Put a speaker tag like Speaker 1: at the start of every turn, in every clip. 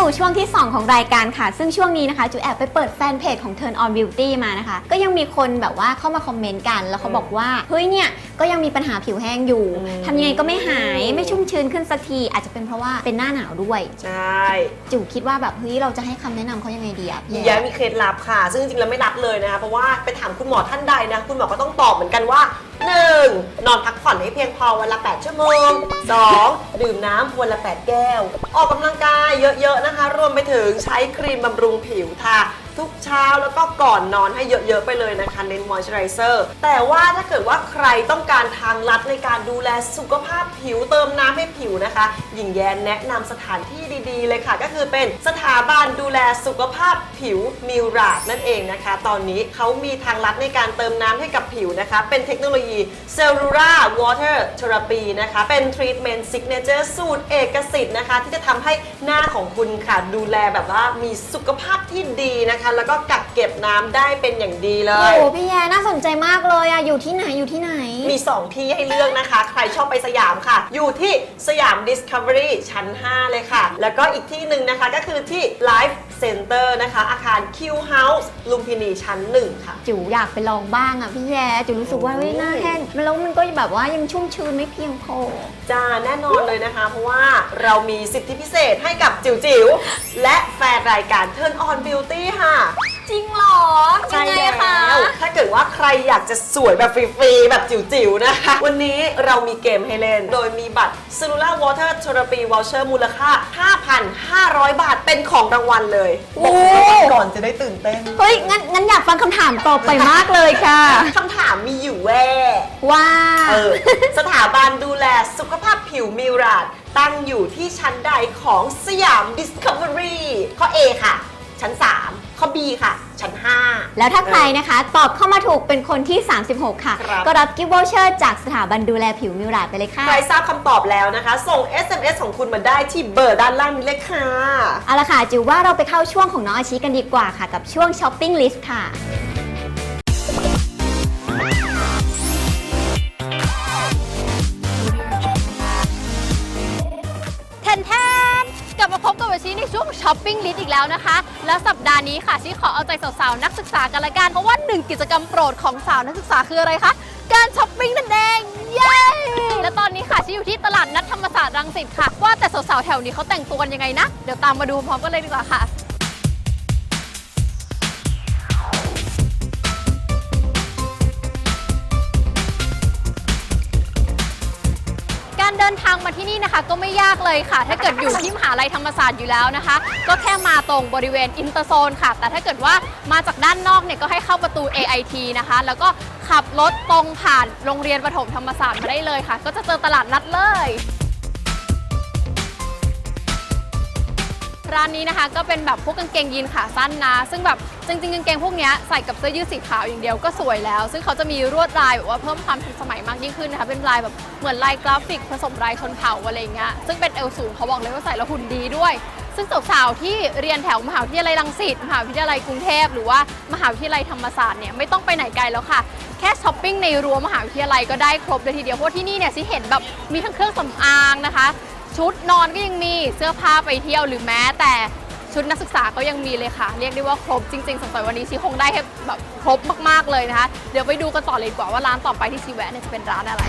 Speaker 1: สู่ช่วงที่ 2 ของรายการค่ะ ซึ่งช่วงนี้นะคะจูแอบไปเปิดแฟนเพจของ Turn On Beauty มานะคะ ก็ยังมีคนแบบว่าเข้ามาคอมเมนต์กัน แล้วเขาบอกว่า เฮ้ยเนี่ย ก็ยังมีปัญหาผิวแห้งอยู่
Speaker 2: อืม
Speaker 1: ทำยังไงก็ไม่หายไม่ชุ่มชื้นขึ้นสักที อาจจะเป็นเพราะว่าเป็นหน้าหนาวด้วย
Speaker 2: ใช่
Speaker 1: จูคิดว่าแบบเฮ้ยเราจะให้คำแนะนำเขายังไงดีอะพี่
Speaker 2: ย้ายมีเคล็ดลับค่ะ ซึ่งจริงๆแล้วไม่รับเลยนะคะเพราะว่าไปถามคุณหมอท่านใดนะ คุณหมอก็ต้องตอบเหมือนกันว่า 1. นอนพักผ่อนให้เพียงพอวันละ 8 ชั่วโมง 2. ดื่มน้ำวันละ 8 แก้ว ออกกำลังกายเยอะๆนะคะ รวมไปถึงใช้ครีมบำรุงผิวทา ทุกเช้าแล้วก็ก่อนนอนให้เยอะๆไปเลยนะคะเน้นมอยส์เจอไรเซอร์แต่ว่าถ้าเกิดว่าใครต้องการทางลัดในการดูแลสุขภาพผิวเติมน้ำให้ผิวนะคะ หญิงแย้แนะนำสถานที่ดีๆ เลยค่ะ ก็คือเป็นสถาบันดูแลสุขภาพผิวมิวราดนั่นเองนะคะ ตอนนี้เขามีทางลัดในการเติมน้ำให้กับผิวนะคะ เป็นเทคโนโลยี Cellura Water Therapy นะคะเป็นทรีทเมนต์ซิกเนเจอร์สูตรเอกสิทธิ์นะคะ ที่จะทำให้หน้าของคุณค่ะดูแลแบบว่ามีสุขภาพที่ดีนะคะแล้วก็กักเก็บน้ำได้เป็นอย่างดีเล
Speaker 1: โอ้
Speaker 2: ย
Speaker 1: โหพี่แย่น่าสนใจมากเลยอะอยู่ที่ไหนอยู่ที่ไหน
Speaker 2: มี 2 ที่ให้เลือกนะคะ ใครชอบไปสยามค่ะ อยู่ที่สยาม Discovery ชั้น 5 เลยค่ะ แล้วก็อีกที่หนึ่งนะคะก็คือที่ Life Center นะคะ อาคาร Q House ลุมพินีชั้น 1 ค่ะ
Speaker 1: จูอยากไปลองบ้างอะพี่แย่จูรู้สึกว่าเฮ้ยหน้าแห้งแล้วมันก็แบบว่ายังชุ่มชื้นไม่เพียงพอ
Speaker 2: จ้าแน่นอนเลยนะคะ เพราะว่าเรามีสิทธิพิเศษให้กับจิ๋วจิ๋วๆและแฟนรายการ Turn On Beauty ค่ะ
Speaker 1: จริงเหรอยังไงอะคะ
Speaker 2: แล้วถ้าเกิดว่าใครอยากจะสวยแบบฟรีๆ แบบจิ๋วๆ นะคะ วันนี้เรามีเกมให้เล่น โดยมีบัตร Cellular Water Therapy Voucher มูลค่า 5,500 บาทเป็นของรางวัลเลย
Speaker 1: โอ้
Speaker 2: บอกก่อนจะได้ตื่นเต้น
Speaker 1: เฮ้ย งั้นงั้นอยากฟังคำถามต่อไปมากเลยค่ะ
Speaker 2: คำถามมีอยู่แว่
Speaker 1: ว่า
Speaker 2: เออสถาบันดูแลสุขภาพผิวมิวราดตั้งอยู่ที่ชั้นใดของสยาม Discovery ข้อ A ค่ะ ชั้น 3 ข้อ B ค่ะ ชั้น 5
Speaker 1: แล้วถ้าใครนะคะ ตอบเข้ามาถูกเป็นคนที่ 36 ค่ะ
Speaker 2: ครับ
Speaker 1: ก็รับกิฟต์วอเชอร์จากสถาบันดูแลผิวมิวราดไปเลยค่ะ
Speaker 2: ใครทราบคำตอบแล้วนะคะ ส่ง SMS ของคุณมาได้ที่เบอร์ด้านล่างนี้เลยค่ะ
Speaker 1: เอาละค่ะจิวว่าเราไปเข้าช่วงของน้องอาชีกันดีกว่าค่ะ กับช่วงช้อปปิ้งลิสต์ค่ะ
Speaker 3: ช้อปปิ้งลิสต์อีกแล้วนะคะ แล้วสัปดาห์นี้ค่ะชีขอเอาใจสาวๆนักศึกษากันละกัน เพราะว่าหนึ่งกิจกรรมโปรดของสาวนักศึกษาคืออะไรคะ การช้อปปิ้งนั่นเอง เย้ และตอนนี้ค่ะชีอยู่ที่ตลาดนัดธรรมศาสตร์รังสิตค่ะ ว่าแต่สาวๆแถวนี้เขาแต่งตัวกันยังไงนะ เดี๋ยวตามมาดูพร้อมกันเลยดีกว่าค่ะ เดินทางมาที่นี่นะคะ ก็ไม่ยากเลยค่ะ ถ้าเกิดอยู่ที่มหาลัยธรรมศาสตร์อยู่แล้วนะคะ ก็แค่มาตรงบริเวณอินเตอร์โซนค่ะ แต่ถ้าเกิดว่ามาจากด้านนอกเนี่ยก็ให้เข้าประตู AIT นะคะ แล้วก็ขับรถตรงผ่านโรงเรียนประถมธรรมศาสตร์มาได้เลยค่ะ ก็จะเจอตลาดนัดเลยร้านนี้นะคะก็เป็นแบบพวกกางเกงยีนขาสั้นนะ ซึ่งแบบ จริงๆกางเกงพวกนี้ใส่กับเสื้อยืดสีขาวอย่างเดียวก็สวยแล้ว ซึ่งเขาจะมีลวดลายแบบว่าเพิ่มความทันสมัยมากยิ่งขึ้นนะคะเป็นลายแบบเหมือนลายกราฟิกผสมลายชนเผ่าอะไรเงี้ยซึ่งเป็นเอวสูงเขาบอกเลยว่าใส่แล้วหุ่นดีด้วย ซึ่งสาวๆที่เรียนแถวมหาวิทยาลัยรังสิตมหาวิทยาลัยกรุงเทพหรือว่ามหาวิทยาลัยธรรมศาสตร์เนี่ยไม่ต้องไปไหนไกลแล้วค่ะแค่ช้อปปิ้งในรั้วมหาวิทยาลัยก็ได้ครบเลยทีเดียวเพราะที่นี่เนี่ยสิเห็นแบบมีทั้งเครื่องสำอางนะคะ ชุดนอนก็ยังมีเสื้อผ้าไปเที่ยวหรือแม้แต่ ชุดนักศึกษาก็ยังมีเลยค่ะ เรียกได้ว่าครบจริงๆสงสัยวันนี้ชีคงได้แบบครบมากๆเลยนะคะ เดี๋ยวไปดูกันต่อเลยดีกว่าว่าร้านต่อไปที่ชีแวะเนี่ยจะเป็นร้านอะไร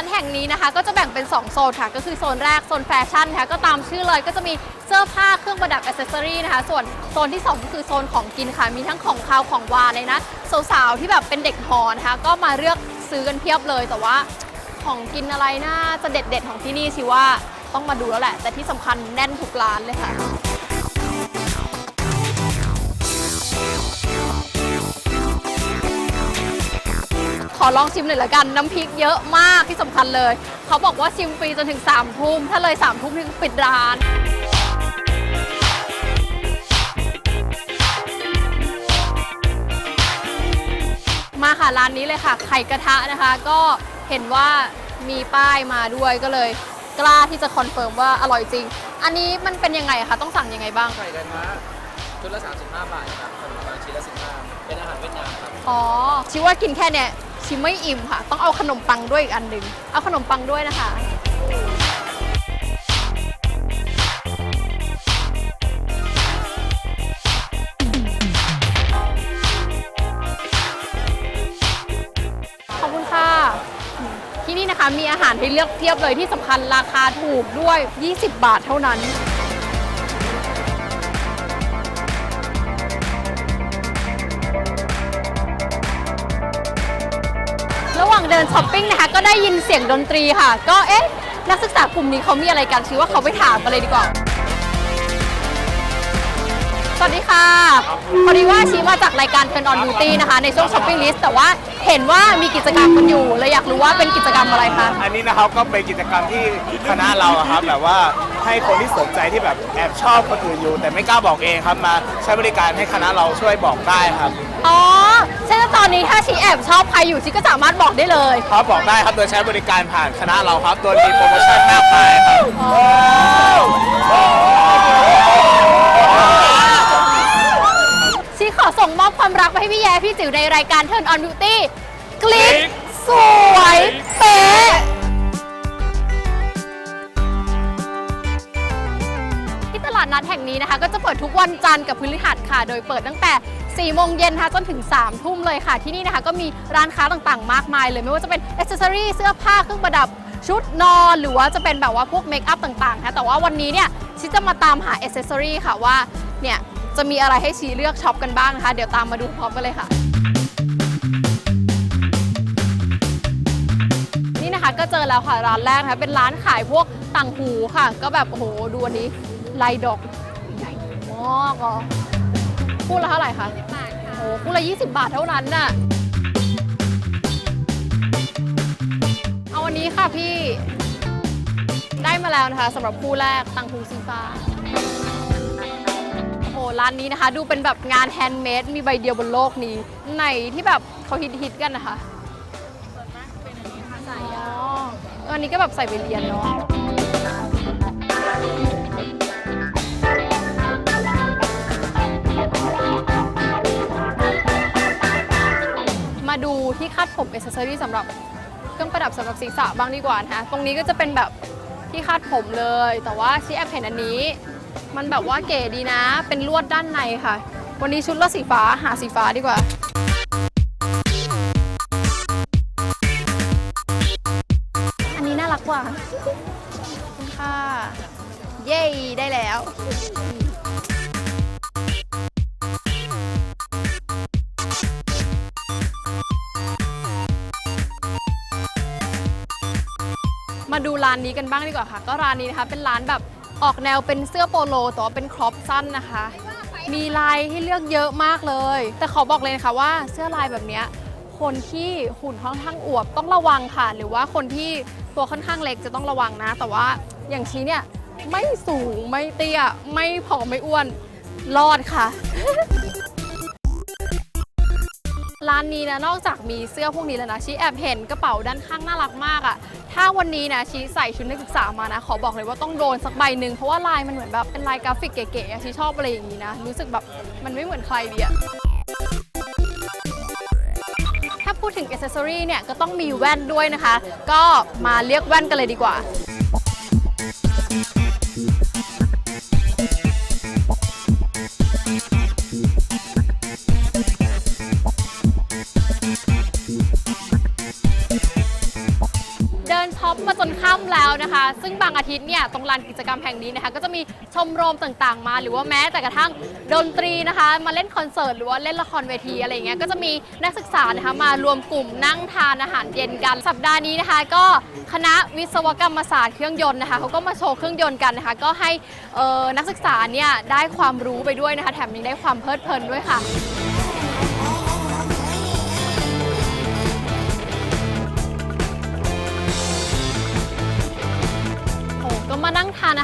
Speaker 3: นั้นแห่งนี้นะคะ ก็จะแบ่งเป็น 2 โซนค่ะ ก็คือโซนแรก โซนแฟชั่นนะคะก็ตามชื่อเลยก็จะมีเสื้อผ้าเครื่องประดับอ c เซอรี่นะคะ ส่วนโซนที่ 2 ก็คือโซนของกินค่ะ มีทั้งของคาวของหวานเลยนะ สาวๆที่แบบเป็นเด็กหอนะคะ ก็มาเลือกซื้อกันเพียบเลย แต่ว่าของกินอะไรน่าจะเด็ดๆของที่นี่สิว่าต้องมาดูแล้วแหละ แต่ที่สำคัญแน่นทุกร้านเลยค่ะ ขอลองชิมหน่อยละกัน น้ำพริกเยอะมากที่สำคัญเลย เขาบอกว่าชิมฟรีจนถึง3ามทุ่มถ้าเลย3ามทุ่มถึงปิดร้าน มาค่ะร้านนี้เลยค่ะ ไข่กระทะนะคะ ก็เห็นว่ามีป้ายมาด้วยก็เลยกล้าที่จะคอนเฟิร์มว่าอร่อยจริง อันนี้มันเป็นยังไงคะ ต้องสั่งยังไงบ้าง
Speaker 4: ไข่กระทะชุดละ 35 บาทครับขนมปังชิ้นละ15เป็นอาหารเวียดนามครับ
Speaker 3: อ๋อชิว่ากินแค่เนี้ย ชิไม่อิ่มค่ะ ต้องเอาขนมปังด้วยอีกอันหนึ่งเอาขนมปังด้วยนะคะ ขอบคุณค่ะ ที่นี่นะคะมีอาหารให้เลือกเพียบเลยที่สำคัญราคาถูกด้วย 20 บาทเท่านั้น เดินช้อปปิ้งนะคะ ก็ได้ยินเสียงดนตรีค่ะ ก็เอ๊ะ นักศึกษากลุ่มนี้เขามีอะไรกันชื่อว่าเขาไปถามกันเลยดีกว่า สวัสดีค่ะ พอดีว่าชี้มาจากรายการ Turn on Beauty นะคะ ในช่วง Shopping List แต่ว่าเห็นว่ามีกิจกรรมกันอยู่เลยอยากรู้ว่าเป็นกิจกรรมอะไรคะ
Speaker 5: อันนี้นะครับก็เป็นกิจกรรมที่คณะเราอะครับแบบว่าให้คนที่สนใจที่แบบแอบชอบคนอื่นอยู่ แต่ไม่กล้าบอกเองครับมาใช้บริการให้คณะเราช่วยบอกได้ครับ
Speaker 3: อ๋อเช่นว่าตอนนี้ถ้าชีแอบชอบใครอยู่ชีก็สามารถบอกได้เลย
Speaker 5: ครับบอกได้ครับโดยใช้บริการผ่านคณะเราครับ โดยมีโปรโมชั่นมากมายครับ
Speaker 3: ชีขอส่งมอบความรักไปให้พี่แย้พี่จิ๋วในรายการ Turn on Beauty คลิกสวยเป๊ะที่ตลาดนัดแห่งนี้นะคะ ก็จะเปิดทุกวันจันทร์กับพฤหัสค่ะ โดยเปิดตั้งแต่ 4โมงเย็นนะคะจนถึง 3 ทุ่มเลยค่ะ ที่นี่นะคะก็มีร้านค้าต่างๆ มากมายเลยไม่ว่าจะเป็นอ c เซอรี่เสื้อผ้าเครื่องประดับชุดนอนหรือว่าจะเป็นแบบว่าพวกเมคอัพต่างๆค่ะแต่ว่าวันนี้เนี่ยชิจะมาตามหาอ c เซ s ซอรี่ค่ะว่าเนี่ยจะมีอะไรให้ชีเลือกช็อปกันบ้างนะคะเดี๋ยวตามมาดูพร้อมกันเลยค่ะนี่นะคะก็เจอแล้วค่ะร้านแรกนะคะเป็นร้านขายพวกต่างหูค่ะ ก็แบบโอ้โหดูอันนี้ลายดอกใหญ่มากอะ คู่ละเท่าไหร่คะ10บาทค่ะ โอ้คู่ละ 20 บาทเท่านั้นน่ะ เอาวันนี้ค่ะพี่ ได้มาแล้วนะคะสำหรับคู่แรกต่างหูสีฟ้า โอ้โหร้านนี้นะคะ ดูเป็นแบบงานแฮนด์เมดมีใบเดียวบนโลกนี้ ไหนที่แบบเขาฮิตๆกันนะคะอ๋ออันนี้ก็แบบใส่ไปเรียนเนาะ มาดูที่คาดผมเอเซอรี่สำหรับเครื่องประดับสำหรับศีรษะบ้างดีกว่านะคะตรงนี้ก็จะเป็นแบบที่คาดผมเลย แต่ว่าชีแอบเห็นอันนี้ มันแบบว่าเก๋ดีนะ เป็นลวดด้านในค่ะ วันนี้ชุดละสีฟ้าหาสีฟ้าดีกว่าอันนี้น่ารักกว่าค่ะ เย้ ได้แล้ว มาดูร้านนี้กันบ้างดีกว่าค่ะ ก็ร้านนี้นะคะเป็นร้านแบบออกแนวเป็นเสื้อโปโลแต่ว่าเป็นครอปสั้นนะคะ มีลายให้เลือกเยอะมากเลย แต่ขอบอกเลยนะคะว่าเสื้อลายแบบนี้คนที่หุ่นค่อนข้างอวบต้องระวังค่ะ หรือว่าคนที่ตัวค่อนข้างเล็กจะต้องระวังนะ แต่ว่าอย่างชี้เนี่ยไม่สูงไม่เตี้ยไม่ผอมไม่อ้วนรอดค่ะ ร้านนี้นะนอกจากมีเสื้อพวกนี้แล้วนะชีแอบเห็นกระเป๋าด้านข้างน่ารักมากอะ่ะ ถ้าวันนี้นะชีใส่ชุดนักศึกษามานะ ขอบอกเลยว่าต้องโดนสักใบหนึ่งเพราะว่าลายมันเหมือนแบบเป็นลายกราฟิกเก๋ๆอะชีชอบอะไรอย่างนี้นะ รู้สึกแบบมันไม่เหมือนใครดีอะถ้าพูดถึงอ c เซอรี่เนี่ยก็ต้องมีแว่นด้วยนะคะ ก็มาเรียกแว่นกันเลยดีกว่า นะคะ ซึ่งบางอาทิตย์เนี่ยตรงลานกิจกรรมแห่งนี้นะคะ ก็จะมีชมรมต่างๆ มา หรือว่าแม้แต่กระทั่งดนตรีนะคะ มาเล่นคอนเสิร์ตหรือว่าเล่นละครเวทีอะไรอย่างเงี้ยก็จะมีนักศึกษานะคะมารวมกลุ่มนั่งทานอาหารเย็นกันสัปดาห์นี้นะคะ ก็คณะวิศวกรรมศาสตร์เครื่องยนต์นะคะเขาก็มาโชว์เครื่องยนต์กันนะคะ ก็ให้นักศึกษาเนี่ยได้ความรู้ไปด้วยนะคะ แถมยังได้ความเพลิดเพลินด้วยค่ะ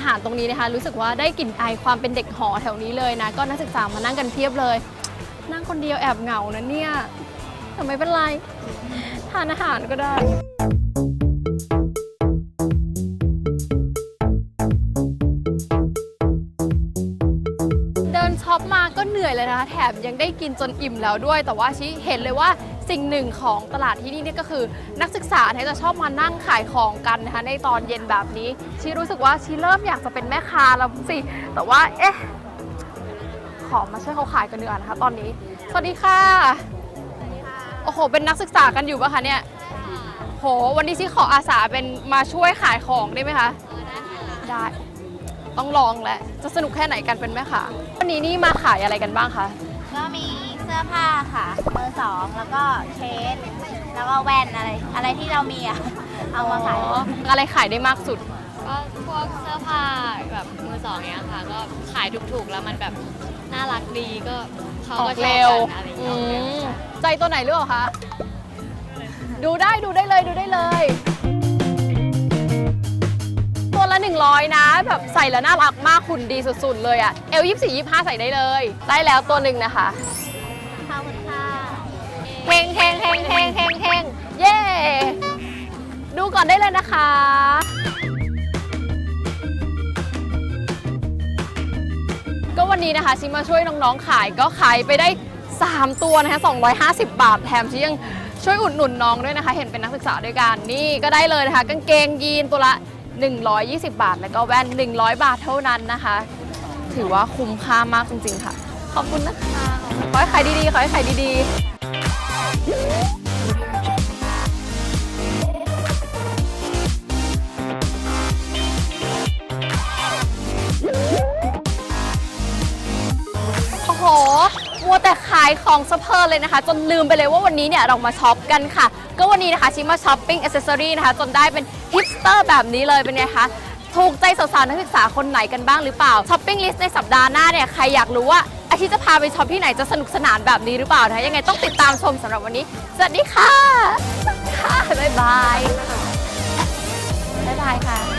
Speaker 3: หารตรงนี้นะคะ รู้สึกว่าได้กลิ่นไอายความเป็นเด็กหอแถวนี้เลยนะ ก็นักศึกษามานั่งกันเพียบเลย นั่งคนเดียวแอบเหงานะเนี่ยแต่ไม่เป็นไร ทานอาหารก็ได้เดินช็อปมาก็เหนื่อยเหนื่อยเลยนะคะแถมยังได้กินจนอิ่มแล้วด้วย แต่ว่าชิเห็นเลยว่า สิ่งหนึ่งของตลาดที่นี่เนี่ยก็คือ นักศึกษาเนี่ยจะชอบมานั่งขายของกันนะคะในตอนเย็นแบบนี้ชีรู้สึกว่าชีเริ่มอยากจะเป็นแม่ค้าแล้วสิแต่ว่าเอ๊ะขอมาช่วยเขาขายกันดีกว่านะคะตอนนี้ สวัสดีค่ะโอ้โห เป็นนักศึกษากันอยู่ปะคะเนี่ยโห วันนี้ชิขออาสาเป็นมาช่วยขายของได้ไหมคะ ได้ ต้องลองแหละ จะสนุกแค่ไหนกันเป็นแม่ค้าวันนี้นี่มาขายอะไรกันบ้างคะ
Speaker 4: ก็มี เสื้อผ้าค่ะมือสองแล้วก็เชสแล้วก็แว่นอะไร อะไรที่เรามีอะเอามาขาย
Speaker 3: อ๋ออะไรขายได้มากสุด
Speaker 6: ก็พวกเสื้อผ้าแบบมือสองเนี้ยค่ะ ก็ขายถูกๆแล้วมันแบบน่ารักดีก็เขา
Speaker 3: ออ
Speaker 6: ก็
Speaker 3: ก
Speaker 6: ชอบ
Speaker 3: เร็ว
Speaker 6: กันอะไรอย่าง
Speaker 3: อื
Speaker 6: เงี้ย
Speaker 3: มใจตัวไหนหรือเปล่าคะ ดูได้ดูได้เลยดูได้เลย ตัวละ 100 นะ แบบใส่แล้วน่ารักมากคุณดีสุดๆ เลยอะเอลยี่สี่ยี่ห้าใส่ได้เลย ได้แล้วตัวหนึ่งนะคะ
Speaker 4: ขอบคุณค่ะ
Speaker 3: เฮงเฮงเฮงเฮงเฮงเฮงเย้ดูก่อนได้เลยนะคะก็วันนี้นะคะชิมาช่วยน้องๆขายก็ขายไปได้ 3 ตัวนะคะ250 บาท แถมชิยังช่วยอุดหนุนน้องด้วยนะคะ เห็นเป็นนักศึกษาด้วยกันนี่ก็ได้เลยนะคะกางเกงยีนตัวละ 120 บาท แล้วก็แว่น 100 บาทเท่านั้นนะคะ ถือว่าคุ้มค่ามากจริงๆค่ะ ขอบคุณนะคะ ขอให้ขายดีๆ ขอให้ขายดีๆ โอ้โห มัวแต่ขายของสะเพลินเลยนะคะ จนลืมไปเลยว่าวันนี้เนี่ยเรามาช็อปกันค่ะ ก็วันนี้นะคะชิมาช้อปปิ้งอ c เซสซอรี่นะคะ จนได้เป็นฮิปสเตอร์แบบนี้เลยเป็นไงคะ ถูกใจสาวๆนักศึกษาคนไหนกันบ้างหรือเปล่าช้อปปิ้งลิสต์ในสัปดาห์หน้าเนี่ยใครอยากรู้ว่า อาทิตย์จะพาไปช็อปที่ไหนจะสนุกสนานแบบนี้หรือเปล่านะยังไงต้องติดตามชมสำหรับวันนี้ สวัสดีค่ะ ค่ะ บ๊ายบาย บ๊ายบายค่ะ